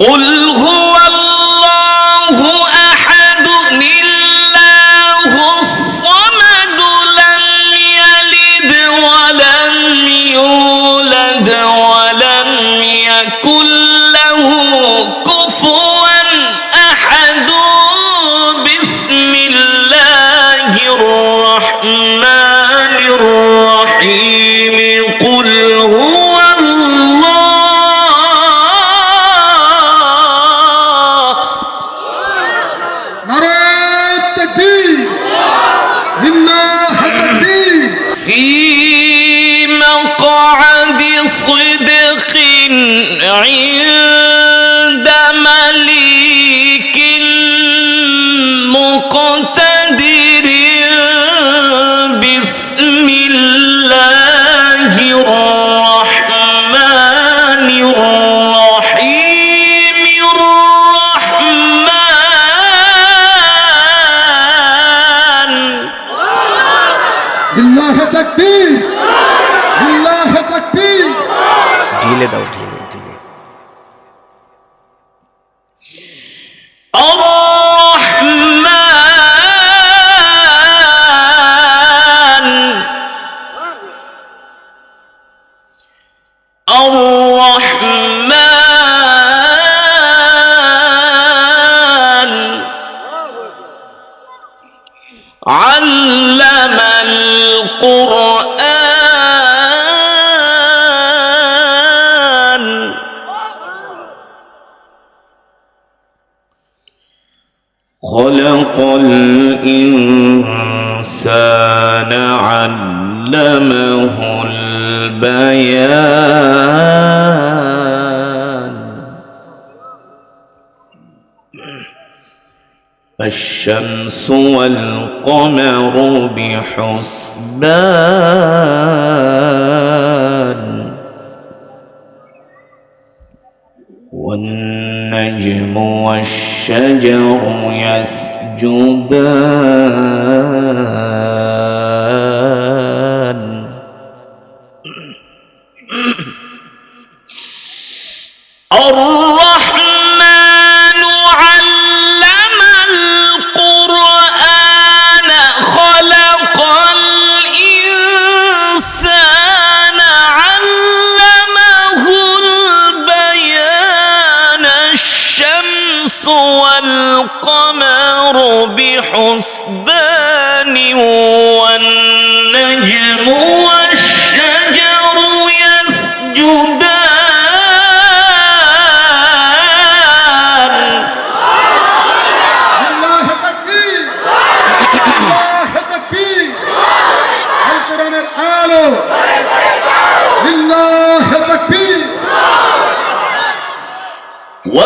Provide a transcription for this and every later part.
قل هو خلق الإنسان علمه البيان. الشمس والقمر بحسبان. النجم والشجر يسجدان.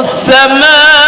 والسماء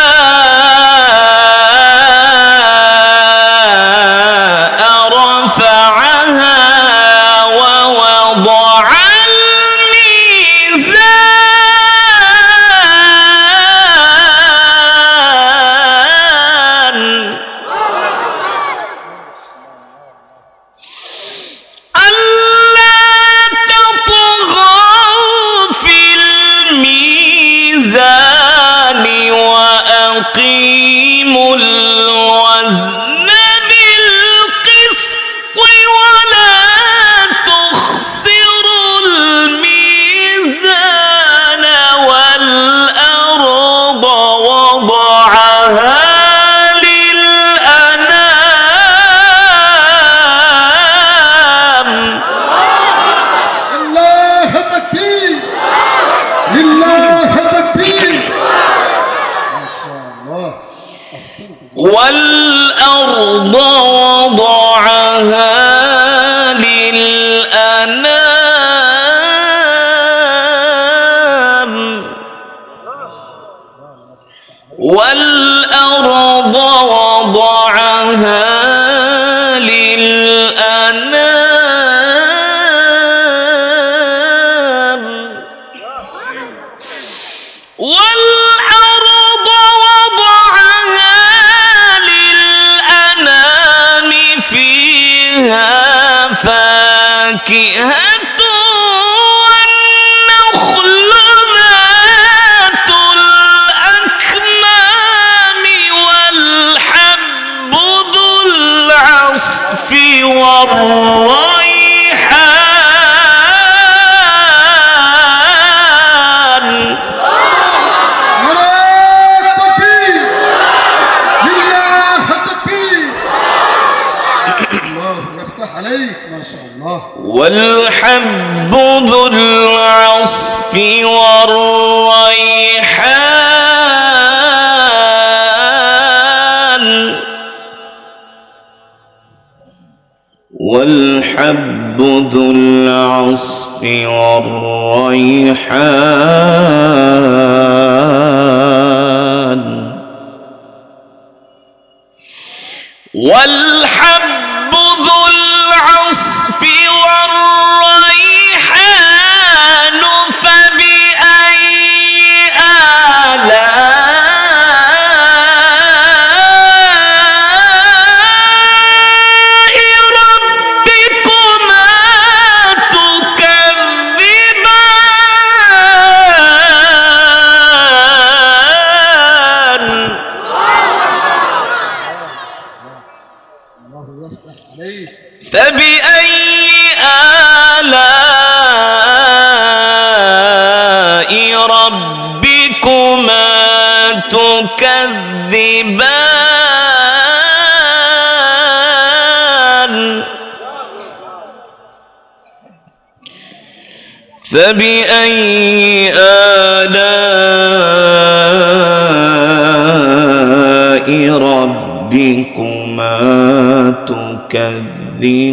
والحب ذو العصف والريحان. والحب ذو العصف والريحان. والحب ذو العصف والريحان تكذبان فبأي آلاء ربكما تكذبان؟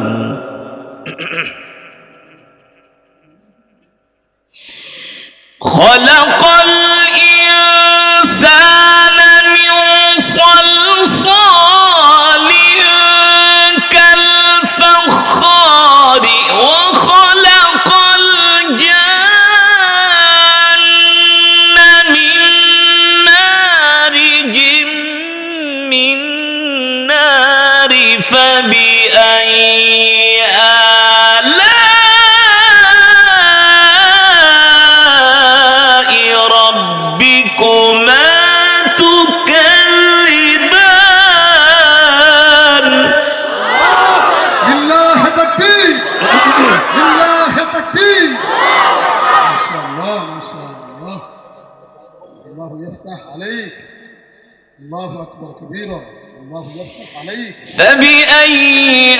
كبيرا الله يفتح عليك. فبأي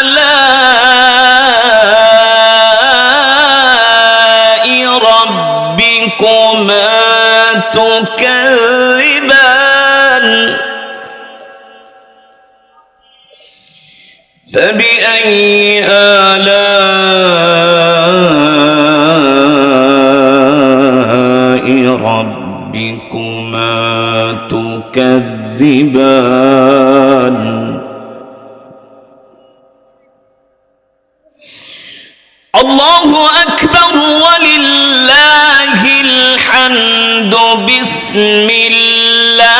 آلاء ربكما تكذبان؟ فبأي آلاء تكذبان الله أكبر ولله الحمد. بسم الله.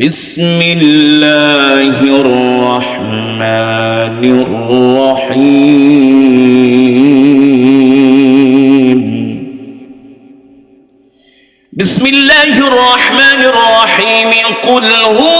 بسم الله الرحمن الرحيم بسم الله الرحمن الرحيم قل هو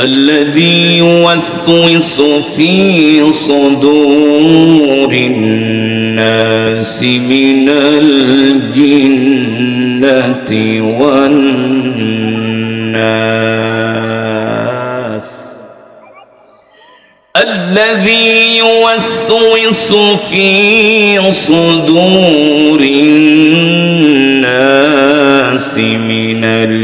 الذي يوسوس في صدور الناس من الجنة والناس. الذي يوسوس في صدور الناس من الجنة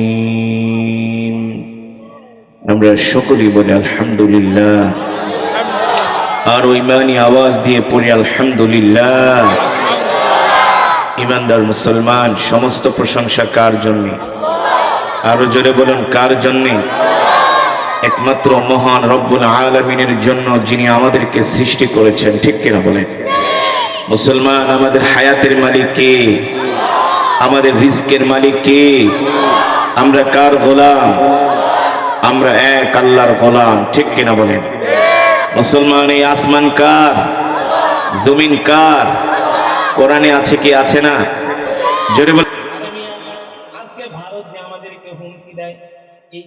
আমরা সকলেই বলি আলহামদুলিল্লাহ। আর ইমানি আওয়াজ দিয়ে পড়ি আলহামদুলিল্লাহ। ইমানদার মুসলমান, সমস্ত প্রশংসা কার জন্য? আরও জোরে বলুন, কার জন্য? একমাত্র মহান রব্বুল আলমিনের জন্য যিনি আমাদেরকে সৃষ্টি করেছেন, ঠিক কিনা বলেন? মুসলমান আমাদের হায়াতের মালিক কে? আমাদের রিস্কের মালিক কে? আমরা কার গোলাম? আমরা এক আল্লাহর গোলাম, ঠিক কিনা বলেন? মুসলমান এই আসমান কার? জমিন কার? কোরআনে আছে কি, আছে না? জোরে বল